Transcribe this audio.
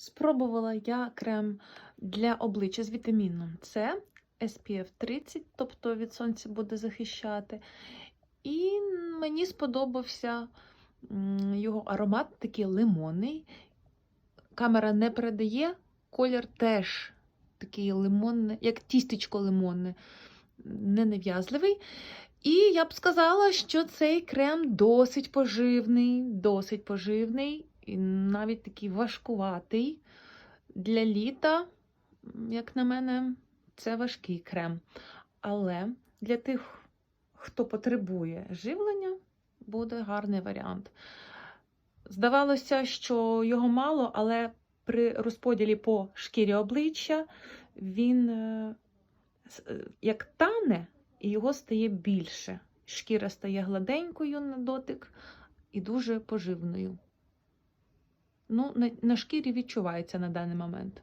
Спробувала я крем для обличчя з вітаміном С SPF 30, тобто від сонця буде захищати. І мені сподобався його аромат, такий лимонний. Камера не передає, колір теж такий лимонний, як тістечко лимонне, не нав'язливий. І я б сказала, що цей крем досить поживний, досить поживний, і навіть такий важкуватий. Для літа, як на мене, це важкий крем. Але для тих, хто потребує живлення, буде гарний варіант. Здавалося, що його мало, але при розподілі по шкірі обличчя він е, е, як тане, і його стає більше. Шкіра стає гладенькою на дотик і дуже поживною. Ну, на, на шкірі відчувається на даний момент.